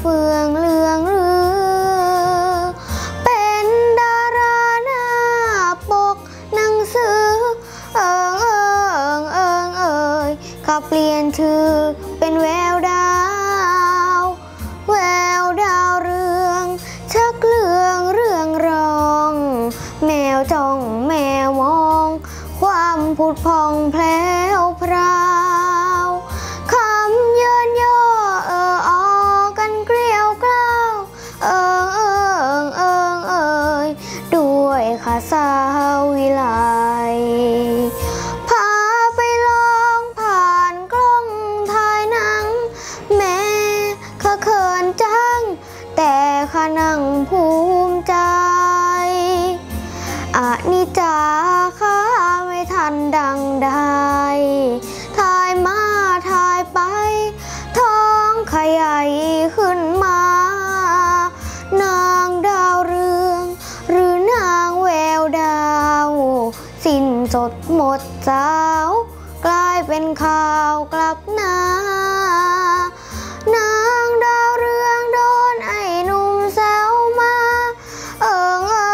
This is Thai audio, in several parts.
เฟืองเรืองรือ เป็นดาราหน้าปกหนังสือ เอิงเอิงเอิงเอ่ยข้าเปลี่ยนชื่อเป็นแววดาว แววดาวเรืองชักเลืองเรื่องรอง แมวจ้องแมวมอง ความผุดพองแผล้วพราาสาวิไลพาไปลองผ่านกล้องถ่ายหนัง แม่ข้าเขินจัง แต่ข้านั่งภูมิใจอานิจจาข้าไม่ทันดังใดถ่ายมาถ่ายไป ท้องขยายขึ้น นสดหมดสาว กลายเป็นข่าวกลับหน้านางดาวเรืองโดนไอ้หนุ่มแซวมา เอิงเอิ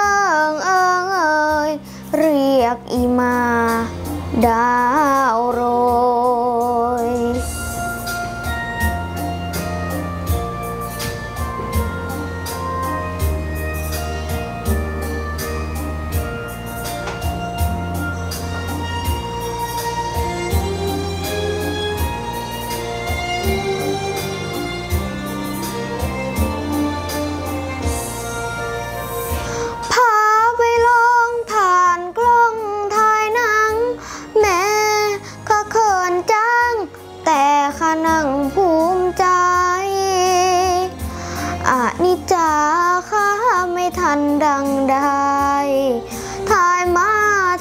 งเอิงเอ่ยเรียกอีมา ดา อานิจจาข้าไม่ทันดังใดถ่ายมา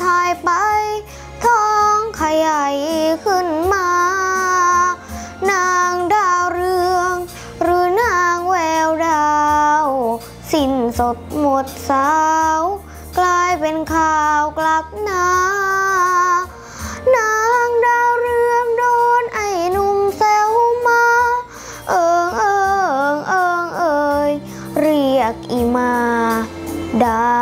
ถ่ายไป ท้องขยายขึ้นมา นางดาวเรือง หรือนางแววดาว สิ้นสดหมดสาว กลายเป็นข่าวกลับหนา dak ima da